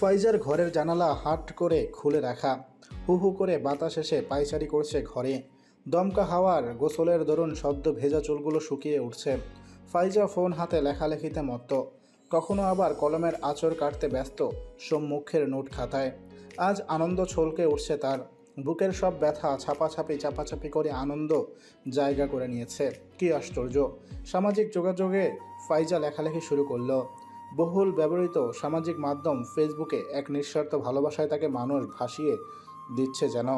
Pfizer ঘরের জানালা হাট করে খুলে রাখা। হু হু করে বাতাস এসে পায়চারি করছে ঘরে। দমকা হাওয়ার গোসলের দরুন শব্দ ভেজা চুলগুলো শুকিয়ে উঠছে। ফাইজা ফোন হাতে লেখালেখিতে মত্ত। কখনো আবার কলমের আঁচড় কাটতে ব্যস্ত সম্মুখের নোট খাতায়। আজ আনন্দ ছলকে উঠছে তার। বুকের সব ব্যথা ছাপাছাপি চাপাচাপি করে আনন্দ জায়গা করে নিয়েছে। কি আশ্চর্য! সামাজিক যোগাযোগে ফাইজা লেখালেখি শুরু করল। বহুল ব্যবহৃত সামাজিক মাধ্যম ফেসবুকে এক নিঃস্বার্থ ভালোবাসায় তাকে মানুষ ভাসিয়ে দিচ্ছে যেন।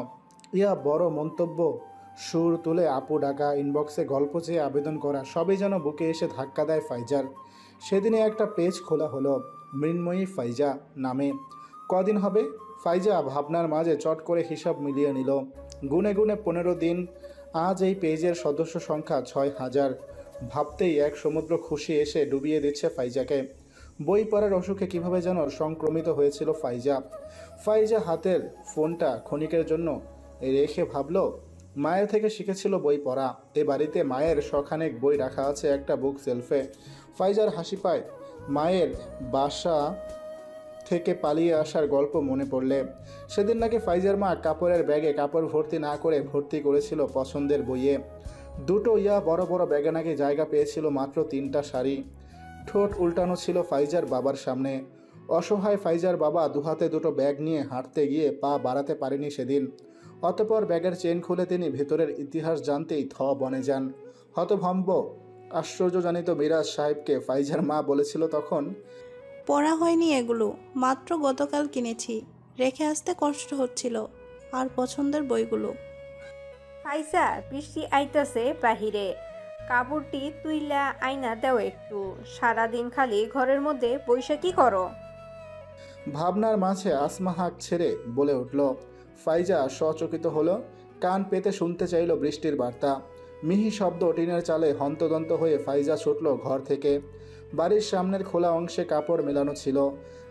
ইয়া বড় মন্তব্য। সুর তুলে আপু ডাকা ইনবক্সে গল্প চেয়ে আবেদন করা, সবই যেন বুকে এসে ধাক্কা দেয় ফাইজার। সেদিনে একটা পেজ খোলা হলো, মৃন্ময়ী ফাইজা নামে। কদিন হবে? ফাইজা ভাবনার মাঝে চট করে হিসাব মিলিয়ে নিল। গুনে গুনে পনেরো দিন, আজ এই পেজের সদস্য সংখ্যা ছয় হাজার। ভাবতেই এক সমুদ্র খুশি এসে ডুবিয়ে দিচ্ছে ফাইজাকে। বই পড়ার অসুখে কীভাবে যেন সংক্রমিত হয়েছিল ফাইজা ফাইজা হাতের ফোনটা ক্ষণিকের জন্য রেখে ভাবল, মায়ের থেকে শিখেছিল বই পড়া। এ বাড়িতে মায়ের শখানেক বই রাখা আছে একটা বুক সেলফে। ফাইজার হাসি পায়, মায়ের বাসা থেকে পালিয়ে আসার গল্প মনে পড়লে, সেদিন নাকি ফাইজার মা কাপড়ের ব্যাগে কাপড় ভর্তি না করে ভর্তি করেছিল পছন্দের বইয়ে। দুটো ইয়া বড় বড় ব্যাগে নাকি জায়গা পেয়েছিল মাত্র তিনটা শাড়ি। ঠোঁট উল্টানো ছিল ফাইজার বাবার সামনে। অসহায় ফাইজার বাবা দুহাতে দুটো ব্যাগ নিয়ে হাঁটতে গিয়ে পা বাড়াতে পারেনি সেদিন। অতপর ব্যাগের চেন খুলে তিনি ভেতরের ইতিহাস জানতেই থ বনে যান। হতভম্ব, আশ্চর্যজনিত মিরাজ সাহেবকে ফাইজার মা বলেছিল তখন পড়া হয়নি এগুলো মাত্র গতকাল কিনেছি। রেখে আসতে কষ্ট হচ্ছিল আর পছন্দের বইগুলো। ফাইসা বৃষ্টি আইতাছে বাহিরে। কাপড়টি তুইলা আইনা দাও একটু। সারাদিন খালি ঘরের মধ্যে বৈশা কি করো? ভাবনার মাঝে আসমা হাঁক ছেড়ে বলে উঠল ফাইজা সচকিত হলো কান পেতে শুনতে চাইল বৃষ্টির বার্তা। মিহি শব্দ টিনের চালে হন্তদন্ত হয়ে ফাইজা ছুটল ঘর থেকে। বাড়ির সামনের খোলা অংশে কাপড় মেলানো ছিল।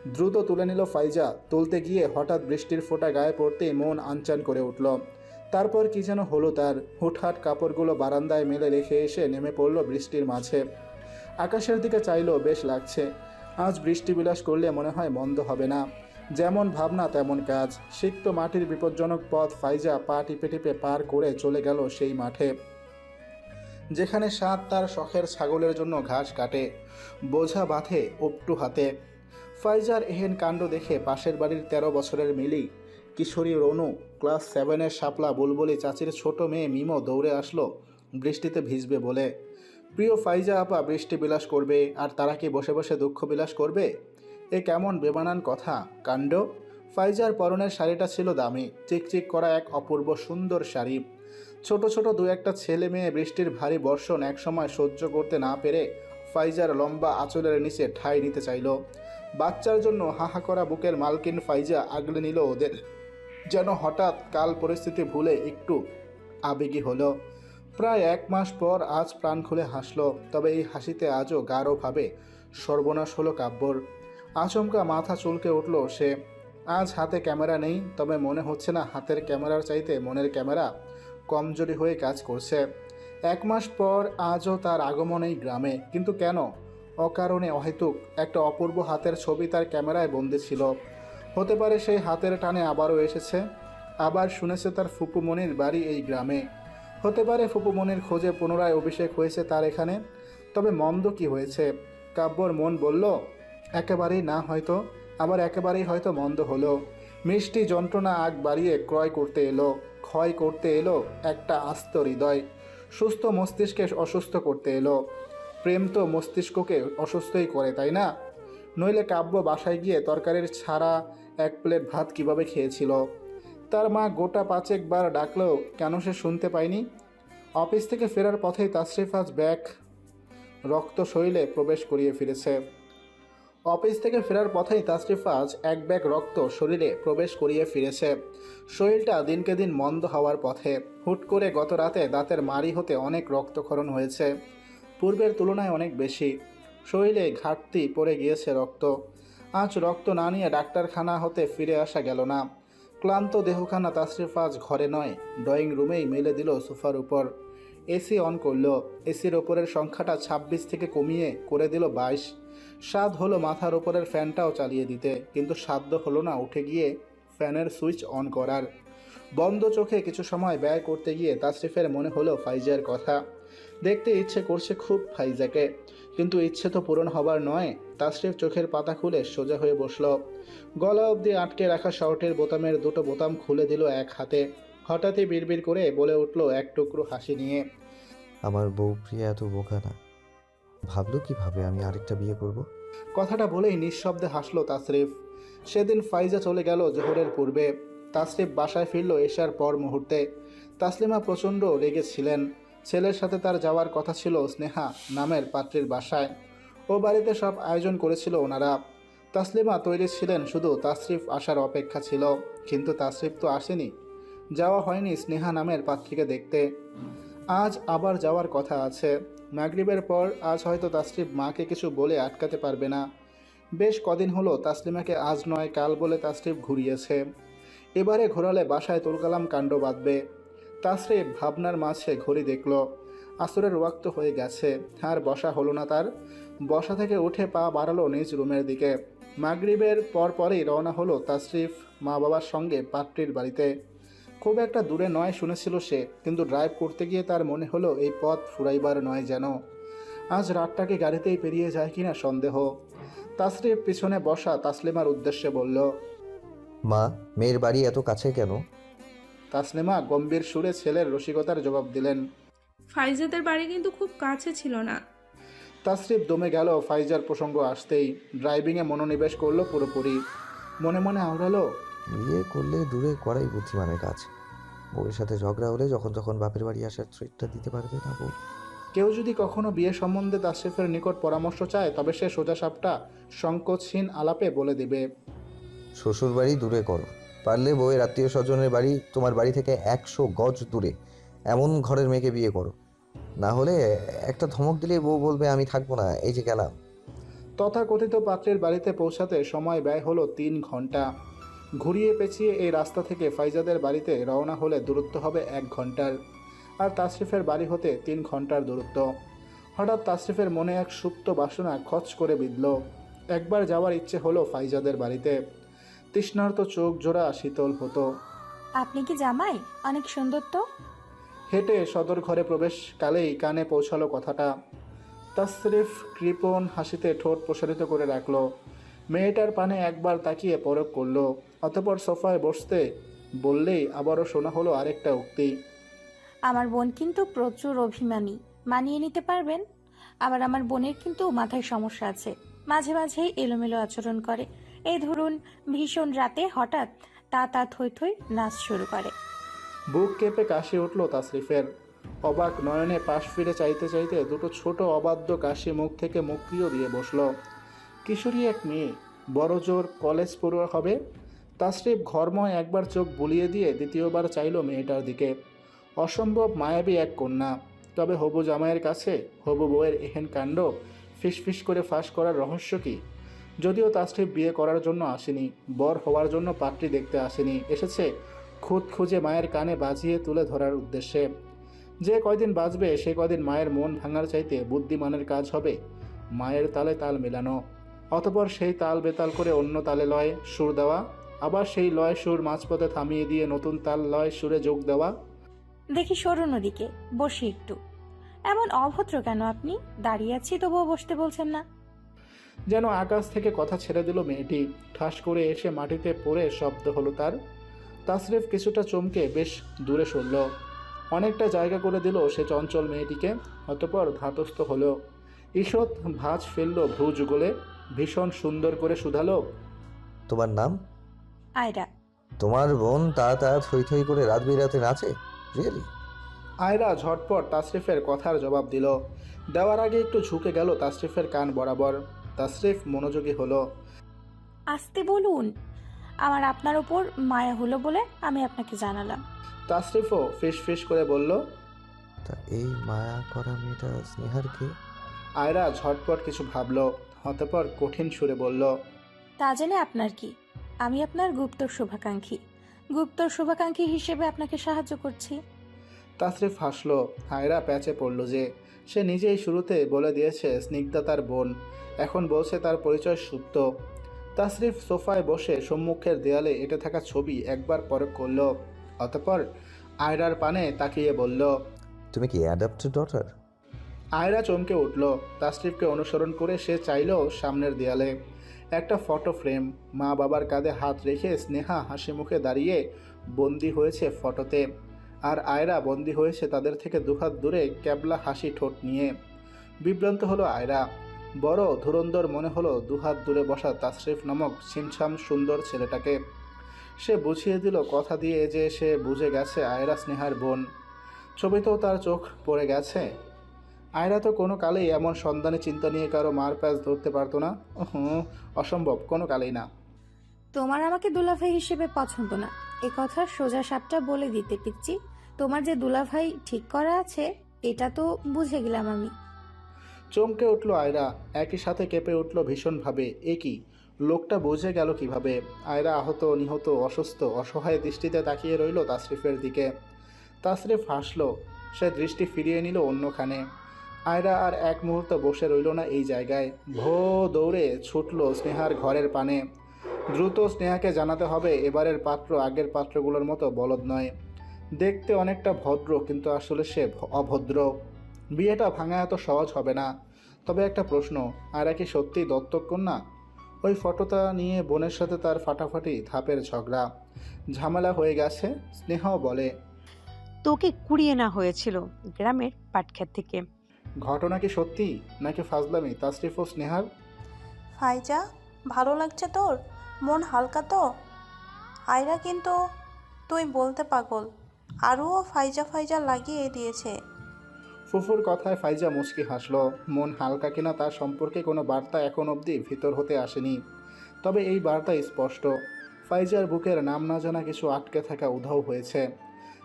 দ্রুত তুলে নিল ফাইজা। তুলতে গিয়ে হঠাৎ বৃষ্টির ফোঁটা গায়ে পড়তেই মন আনচান করে উঠল। তারপর কি যেন হলো তার। হুটহাট কাপড়গুলো বারান্দায় মেলে রেখে এসে নেমে পড়ল বৃষ্টির মাঝে। আকাশের দিকে চাইলো বেশ লাগছে। আজ বৃষ্টি বিলাস করলে মনে হয় মন্দ হবে না। যেমন ভাবনা, তেমন কাজ। সিক্ত মাটির বিপজ্জনক পথ ফাইজা পা টিপে টিপে পার করে চলে গেল সেই মাঠে। যেখানে সাত তার শখের ছাগলের জন্য ঘাস কাটে, বোঝা বাঁধে উপটু হাতে। ফাইজার এহেন কাণ্ড দেখে পাশের বাড়ির তেরো বছরের মিলি, কিশোরী রনু, ক্লাস সেভেনের শাপলা বুলবুলি চাচির ছোট মেয়ে মিমো দৌড়ে আসলো, বৃষ্টিতে ভিজবে বলে। প্রিয় ফাইজা আপা বৃষ্টি বিলাস করবে, আর তারা কি বসে বসে দুঃখ বিলাস করবে? এ কেমন বেমানান কথা, কাণ্ড? ফাইজার পরনের শাড়িটা ছিল দামি, চিকচিক করা এক অপূর্ব সুন্দর শাড়ি। ছোট ছোট দু একটা ছেলে মেয়ে বৃষ্টির ভারী বর্ষণ একসময় সহ্য করতে না পেরে ফাইজার লম্বা আঁচলের নিচে ঠাঁই নিতে চাইল। বাচ্চার জন্য হাহা করা বুকের মালকিন ফাইজা আগলে নিল ওদের। যেন হঠাৎ কাল পরিস্থিতি ভুলে একটু আবেগী হলো। প্রায় এক মাস পর আজ প্রাণ খুলে হাসলো, তবে এই হাসিতে আজও গাঢ়ভাবে সর্বনাশ হলো কাব্যর। আচমকা মাথা চুলকে উঠল সে। আজ হাতে ক্যামেরা নেই, তবে মনে হচ্ছে না হাতের ক্যামেরার চাইতে মনের ক্যামেরা কমজোরি হয়ে কাজ করছে। এক মাস পর আজও তার আগমন এই গ্রামে। কিন্তু কেন? অকারণে অহেতুক। একটা অপূর্ব হাতের ছবি তার ক্যামেরায় বন্দি ছিল। হতে পারে সেই হাতের টানে আবারও এসেছে। আবার শুনেছে তার ফুপুমনির বাড়ি এই গ্রামে। হতে পারে ফুপুমনির খোঁজে পুনরায় অভিষেক হয়েছে তার এখানে। তবে মন্দ কি হয়েছে? কাব্যর মন বলল, একেবারেই না হয়তো, আবার একেবারেই হয়তো মন্দ হলো। মিষ্টি যন্ত্রণা আগ বাড়িয়ে ক্রয় করতে এলো, ক্ষয় করতে এলো একটা আস্ত হৃদয়। সুস্থ মস্তিষ্কে অসুস্থ করতে এলো। প্রেম তো মস্তিষ্ককে অসুস্থই করে, তাই না? নইলে কাব্য বাসায় গিয়ে তরকারির ছাড়া এক প্লেট ভাত কীভাবে খেয়েছিল? তার মা গোটা পাঁচেক বার ডাকলেও কেন সে শুনতে পায়নি? অফিস থেকে ফেরার পথেই তাশরিফ আজ ব্যাগ, রক্ত শরীরে প্রবেশ করিয়ে ফিরেছে। অফিস থেকে ফেরার পথেই তাশরিফাজ এক ব্যাগ রক্ত শরীরে প্রবেশ করিয়ে ফিরেছে। শরীরটা দিনকে দিন মন্দ হওয়ার পথে। হুট করে গত রাতে দাঁতের মারি হতে অনেক রক্তক্ষরণ হয়েছে। পূর্বের তুলনায় অনেক বেশি। শরীরে ঘাটতি পড়ে গিয়েছে রক্ত। আজ রক্ত না নিয়ে ডাক্তারখানা হতে ফিরে আসা গেল না। ক্লান্ত দেহখানা তাশরিফাজ ঘরে নয়, ড্রয়িং রুমেই মেলে দিল সোফার উপর। এসি অন করল। এসির ওপরের সংখ্যাটা ২৬ থেকে কমিয়ে করে দিল বাইশ। স্বাদ হলো মাথার ওপরের ফ্যানটাও চালিয়ে দিতে, কিন্তু সাধ্য হলো না উঠে গিয়ে ফ্যানের সুইচ অন করার। বন্ধ চোখে কিছু সময় ব্যয় করতে গিয়ে তাসরিফের মনে হলো ফাইজার কথা। দেখতে ইচ্ছে করছে খুব ফাইজাকে, কিন্তু ইচ্ছে তো পূরণ হবার নয়। তাশরিফ চোখের পাতা খুলে সোজা হয়ে বসল। গলা অবধি আটকে রাখা শার্টের বোতামের দুটো বোতাম খুলে দিল এক হাতে। হঠাৎই বিড়বিড় করে বলে উঠল এক টুকরো হাসি নিয়ে। আমার বউ প্রিয়া এত বোকা না। ভাবলো কীভাবে আমি আরেকটা বিয়ে করব? কথাটা বলেই নিঃশব্দে হাসলো তাসরিফ। সেদিন ফাইজা চলে গেল জোহরের পূর্বে। তাসরিফ বাসায় ফিরল এশার পর মুহূর্তে। তাসলিমা প্রচণ্ড রেগেছিলেন ছেলের সাথে তার যাওয়ার কথা ছিল স্নেহা নামের পাত্রীর বাসায়। ও বাড়িতে সব আয়োজন করেছিল ওনারা। তাসলিমা তৈরি ছিলেন শুধু তাসরিফ আসার অপেক্ষা ছিল, কিন্তু তাসরিফ তো আসেনি। যাওয়া হয়নি স্নেহা নামের পাত্রীকে দেখতে। আজ আবার যাওয়ার কথা আছে। মাগরিবের পর আজ হয়তো তাসরিফ মাকে কিছু বলে আটকাতে পারবে না। বেশ কদিন হলো তাসলিমাকে আজ নয়, কাল বলে তাসরিফ ঘুরিয়েছে। এবারে ঘোরালে বাসায় তুলকালাম কাণ্ড বাঁধবে। তাসরিফ ভাবনার মাঝে ঘড়ি দেখল। আসরের ওয়াক্ত হয়ে গেছে। আর বসা হলো না তার। বসা থেকে উঠে পা বাড়ালো নিজ রুমের দিকে। মাগরিবের পর পরেই রওনা হলো তাসরিফ মা বাবার সঙ্গে পাত্রীর বাড়িতে। খুব একটা দূরে নয় শুনেছিল সে কিন্তু ড্রাইভ করতে গিয়ে তার মনে হলো এই পথ ফুরাইবার নয় যেন। আজ রাতটাকে গাড়িতেই পেরিয়ে যায় কিনা সন্দেহ। তাসরিফ পিছনে বসা তাসলিমার উদ্দেশ্যে বলল মা মেয়ের বাড়ি এত কাছে কেন? তাসলিমা গম্ভীর সুরে ছেলের রসিকতার জবাব দিলেন ফাইজাদের বাড়ি কিন্তু খুব কাছে ছিল না। তাসরিফ দমে গেল ফাইজার প্রসঙ্গ আসতেই। ড্রাইভিংয়ে মনোনিবেশ করল পুরোপুরি। মনে মনে আওড়ালো বিয়ে করলে দূরে করাই বুদ্ধিমানের কাজ। বউয়ের সাথে ঝগড়া হলে যখন যখন বাপের বাড়ি আসার থ্রেটটা দিতে পারবে না বউ। কেউ যদি কখনো বিয়ে সম্বন্ধে তাসরিফের নিকট পরামর্শ চায় তবে সে সোজা সাপটা সংকোচহীন আলাপে বলে দেবে। শ্বশুর বাড়ি দূরে করো। পারলে বউয়ের আত্মীয় স্বজনের বাড়ি তোমার বাড়ি থেকে একশো গজ দূরে। এমন ঘরের মেয়েকে বিয়ে করো। না হলে একটা ধমক দিলে বউ বলবে আমি থাকব না এই যে গেলাম। তথাকথিত পাত্রের বাড়িতে পৌঁছাতে সময় ব্যয় হলো তিন ঘণ্টা। ঘুরিয়ে পেঁচিয়ে এই রাস্তা থেকে ফাইজাদের বাড়িতে রওনা হলে দূরত্ব হবে এক ঘণ্টার। আর তাশরিফের বাড়ি হতে তিন ঘণ্টার দূরত্ব। হঠাৎ তাশরিফের মনে এক সুপ্ত বাসনা খচ করে বিঁধল। একবার যাওয়ার ইচ্ছে হলো ফাইজাদের বাড়িতে। তৃষ্ণার্ত চোখ জোড়া শীতল হতো। আপনি কি জামাই? অনেক সুন্দর তো। হেঁটে সদর ঘরে প্রবেশ কালেই কানে পৌঁছালো কথাটা। তাসরিফ কৃপণ হাসিতে ঠোঁট প্রসারিত করে রাখল। মেয়েটার পানে একবার তাকিয়ে পরক করল অতপর সোফায় বসতে বললেই আবারও শোনা হলো আরেকটা উক্তি। আমার বোন কিন্তু প্রচুর অভিমানী মানিয়ে নিতে পারবেন? আবার আমার বোনের কিন্তু মাথায় সমস্যা আছে মাঝে মাঝেই এলোমেলো আচরণ করে। এই ধরুন ভীষণ রাতে হঠাৎ তা তা থই থই নাচ শুরু করে। বুক কেঁপে কাশি উঠল তাসরিফের। অবাক নয়নে পাশ ফিরে চাইতে চাইতে দুটো ছোট অবাধ্য কাশি মুখ থেকে মুক্তিও দিয়ে বসল। কিশোরী এক মেয়ে, বড় জোর কলেজ পড়ুয়া হবে। তাসরিফ ঘরময় একবার চোখ বুলিয়ে দিয়ে দ্বিতীয়বার চাইল মেয়েটার দিকে। অসম্ভব মায়াবী এক কন্যা। তবে হবু জামাইয়ের কাছে, হবু বউয়ের এহেন কাণ্ড, ফিসফিস করে ফাঁস করার রহস্য কী? যদিও তাসরিফ বিয়ে করার জন্য আসেনি, বর হওয়ার জন্য পাত্রী দেখতে আসেনি, এসেছে খুদ খুঁজে মায়ের কানে বাজিয়ে তুলে ধরার উদ্দেশ্যে। যে কয়দিন বাঁচবে, সে কয়দিন মায়ের মন ভাঙার চাইতে বুদ্ধিমানের কাজ হবে। মায়ের তালে তাল মেলানো। অতপর সেই তাল বেতাল করে অন্য তালে লয় সুর দেওয়া আবার সেই লয় সুর মাঝপথে থামিয়ে দিয়ে নতুন তাল লয় সুরে যোগ দেওয়া। দেখি সরুন ওদিকে বসি একটু। এমন অভদ্র কেন আপনি? দাঁড়িয়ে আছি তবুও বসতে বলছেন না। যেন আকাশ থেকে কথা ছেড়ে দিল মেয়েটি। ঠাস করে এসে মাটিতে পড়ে শব্দ হলো তার। তাসরিফ কিছুটা চমকে বেশ দূরে সরল। অনেকটা জায়গা করে দিল সে চঞ্চল মেয়েটিকে অতপর ধাতস্থ হলো। ঈষৎ ভাঁজ ফেলল ভ্রু যুগলে। ভীষণ সুন্দর করে শুধালো। তোমার নাম? আয়রা। তোমার বোন তা তা থই থই করে রাত বিরাতে নাচে? রিয়েলি আয়রা ঝটপট তাসরিফের কথার জবাব দিল। দেওয়ার আগে একটু ঝুঁকে গেল তাসরিফের কান বরাবর। তাসরিফ মনোযোগী হলো। আসতে বলুন আমার আপনার ওপর মায়া হলো বলে আমি আপনাকে জানালাম। তাসরিফও ফিস ফিস করে বলল তা এই মায়া করা মেয়েটা স্নেহার কে? আয়রা ঝটপট কিছু ভাবলো। অতপর কঠিন সুরে বলল তা জেনে আপনার কি? আমি আপনার গুপ্তর শুভাকাঙ্ক্ষী। গুপ্তর শুভাকাঙ্ক্ষী হিসেবে আপনাকে সাহায্য করছি। তাসরিফ হাসলো আয়রা প্যাচে পড়ল যে সে নিজেই শুরুতে বলে দিয়েছে স্নিগ্ধা তার বোন। এখন বলছে তার পরিচয় সত্য তাসরিফ সোফায় বসে সম্মুখের দেয়ালে এঁটে থাকা ছবি একবার পরে করল অতপর আয়রার পানে তাকিয়ে বলল তুমি কি অ্যাডাপ্টেড ডটার আয়রা চমকে উঠল। তাসরিফকে অনুসরণ করে সে চাইল সামনের দেয়ালে। একটা ফটো ফ্রেম, মা বাবার কাঁধে হাত রেখে স্নেহা হাসি মুখে দাঁড়িয়ে বন্দি হয়েছে ফটোতে। আর আয়রা বন্দি হয়েছে তাদের থেকে দুহাত দূরে ক্যাবলা হাসি ঠোঁট নিয়ে। বিভ্রান্ত হলো আয়রা। বড় ধুরন্ধর মনে হলো দুহাত দূরে বসা তাসরিফ নামক ছিমছাম সুন্দর ছেলেটাকে। সে বুঝিয়ে দিল কথা দিয়ে যে সে বুঝে গেছে আয়রা স্নেহার বোন। ছবিতেও তার চোখ পড়ে গেছে। আয়রা তো কোনো কালেই এমন সন্ধানে চিন্তা নিয়ে কারও মার প্যাচ ধরতে পারতো না। অসম্ভব কোনো কালেই না। তোমার আমাকে দুলাভাই হিসেবে পছন্দ না। এ কথা সোজা সাপটা বলে দিতে পিচ্ছি তোমার যে দুলাভাই ঠিক করা আছে এটা তো বুঝে গেলাম আমি। চমকে উঠল আয়রা একই সাথে কেঁপে উঠল ভীষণভাবে। এ কি? লোকটা বুঝে গেল কীভাবে। আয়রা আহত নিহত অসুস্থ অসহায় দৃষ্টিতে তাকিয়ে রইল তাসরিফের দিকে। তাসরিফ হাসলো সে দৃষ্টি ফিরিয়ে নিল অন্যখানে। আয়রা আর এক মুহূর্ত বসে রইল না এই জায়গায়। ভো দৌড়ে ছুটল স্নেহার ঘরের পানে। দ্রুত স্নেহাকে জানাতে হবে, এবারের পাত্র আগের পাত্রগুলোর মতো বলদ নয়। দেখতে অনেকটা ভদ্র, কিন্তু আসলে সে অভদ্র। বিয়েটা ভাঙা এত সহজ হবে না। তবে একটা প্রশ্ন আর কি সত্যিই দত্তক কন্যা? ওই ফটোটা নিয়ে বোনের সাথে তার ফাটাফাটি ধাপের ঝগড়া। ঝামেলা হয়ে গেছে, স্নেহাও বলে, তোকে কুড়িয়ে না হয়েছিল গ্রামের পাটখ্যাত থেকে। ঘটনা কি সত্যি নাকি ফাজলামি? তাসরিফ ও স্নেহার ফাইজা ভালো লাগছে তোর? মন হালকা তো? আয়রা কিন্তু তুই বলতে পাগল। আরও ফাইজা ফাইজা লাগিয়ে দিয়েছে। ফুফুর কথায় ফাইজা মুচকি হাসলো। মন হালকা কিনা তার সম্পর্কে কোনো বার্তা এখন অবধি ভিতর হতে আসেনি। তবে এই বার্তা স্পষ্ট। ফাইজার বুকের নাম না জানা কিছু আটকে থাকা উধাও হয়েছে।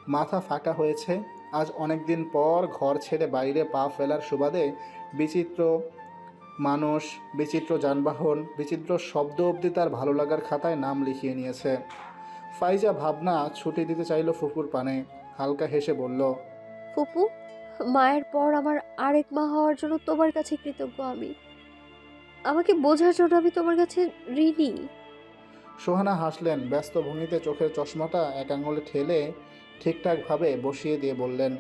মাথা ফাঁকা হয়েছে। আজ অনেক দিন পর ঘর ছেড়ে বাইরে পা ফেলার সুবাদে বিচিত্র মানুষ বিচিত্র যানবাহন বিচিত্র শব্দ অবধি তার ভালো লাগার খাতায় নাম লিখিয়ে নিয়েছে। ফাইজা ভাবনা ছুটি দিতে চাইল ফুফুর পানে। হালকা হেসে বলল ফুপু মায়ের পর আমার আরেক মা হওয়ার জন্য তোমার কাছে কৃতজ্ঞ আমি। আমাকে বোঝার জন্য আমি তোমার কাছে ঋণী। সোহানা হাসলেন ব্যস্ত ভঙ্গিতে চোখের চশমাটা এক আঙুলে ঠেলে ঠিকঠাকভাবে বসিয়ে দিয়ে বললেন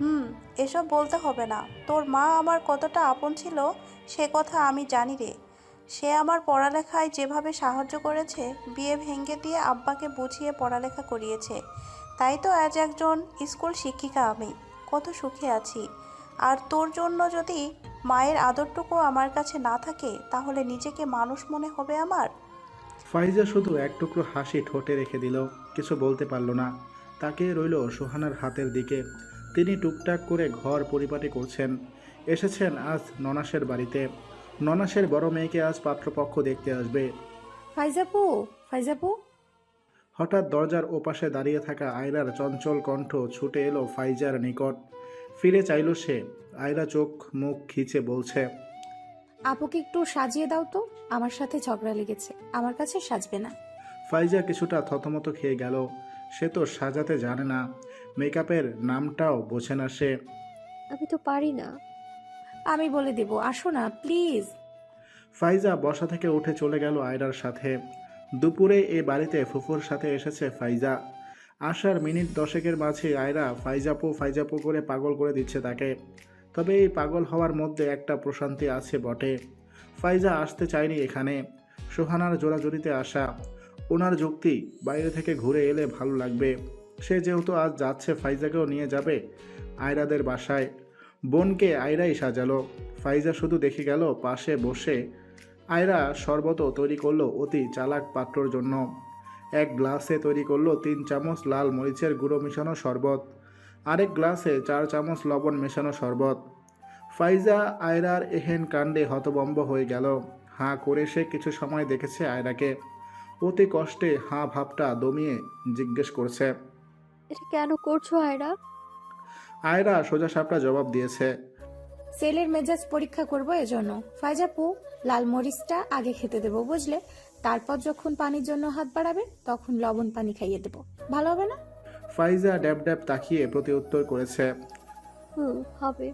হুম এসব বলতে হবে না। তোর মা আমার কতটা আপন ছিল সে কথা আমি জানি রে। সে আমার পড়ালেখায় যেভাবে সাহায্য করেছে বিয়ে ভেঙে দিয়ে আব্বাকে বুঝিয়ে পড়ালেখা করিয়েছে। তাই তো আজ একজন স্কুল শিক্ষিকা আমি কত সুখে আছি। আর তোর জন্য যদি মায়ের আদরটুকু আমার কাছে না থাকে তাহলে নিজেকে মানুষ মনে হবে আমার? ফাইজা শুধু এক টুকরো হাসি ঠোঁটে রেখে দিল কিছু বলতে পারল না। তাকে রইল সোহানার হাতের দিকে। তিনি টুকটাক করে ঘর পরিপাটি করছেন। এসেছেন আজ ননাসের বাড়িতে। ননাসের বড় মেয়েকে আজ পাত্রপক্ষ দেখতে আসবে। ফাইজাপু ফাইজাপু। হঠাৎ দরজার ওপাশে দাঁড়িয়ে থাকা আয়রার চঞ্চল কণ্ঠ ছুটে এলো ফাইজার নিকট। ফিরে চাইল সে। আয়রা চোখ মুখ খিচে বলছে আপুকে একটু সাজিয়ে দাও তো। আমার সাথে ঝগড়া লেগেছে। আমার কাছে সাজবে না। ফাইজা কিছুটা থতমত খেয়ে গেল। সে তো সাজাতে জানে না। মেকআপের নামটাও বোঝে না সে। আমি তো পারি না। আমি বলে দেব আসো না প্লিজ। ফাইজা বসা থেকে উঠে চলে গেল আয়রার সাথে। দুপুরে এ বাড়িতে ফুফুর সাথে এসেছে ফাইজা। আসার মিনিট দশেকের মাঝে আয়রা ফাইজাপু ফাইজাপু করে পাগল করে দিচ্ছে তাকে। তবে এই পাগল হওয়ার মধ্যে একটা প্রশান্তি আছে বটে। ফাইজা আসতে চায়নি এখানে। সোহানার জোড়াজুড়িতে আসা। ওনার যুক্তি বাইরে থেকে ঘুরে এলে ভালো লাগবে। সে যেহেতু আজ যাচ্ছে ফাইজাকেও নিয়ে যাবে আয়রাদের বাসায়। বোনকে আয়রাই সাজালো। ফাইজা শুধু দেখে গেল পাশে বসে। আয়রা শরবত তৈরি করল অতি চালাক পাত্রর জন্য। এক গ্লাসে তৈরি করল তিন চামচ লাল মরিচের গুঁড়ো মেশানো শরবত। আরেক গ্লাসে চার চামচ লবণ মেশানো শরবত। ফাইজা আয়রার এহেন কাণ্ডে হতবম্ব হয়ে গেল। হাঁ করে সে কিছু সময় দেখেছে আয়রাকে। অতি কষ্টে হাঁ ভাবটা দমিয়ে জিজ্ঞেস করছে এটা কেন করছ আয়রা? আয়রা সোজা সাপটা জবাব দিয়েছে সেলের মেজাজ পরীক্ষা করব এজন্য। ফাইজাপু লাল মরিচটা আগে খেতে দেবো বুঝলে? তারপর যখন পানির জন্য হাত বাড়াবে তখন লবণ পানি খাইয়ে দেবো। ভালো হবে না? ফাইজা ড্যাব ড্যাব তাকিয়ে প্রতি উত্তর করেছে হুম হবে।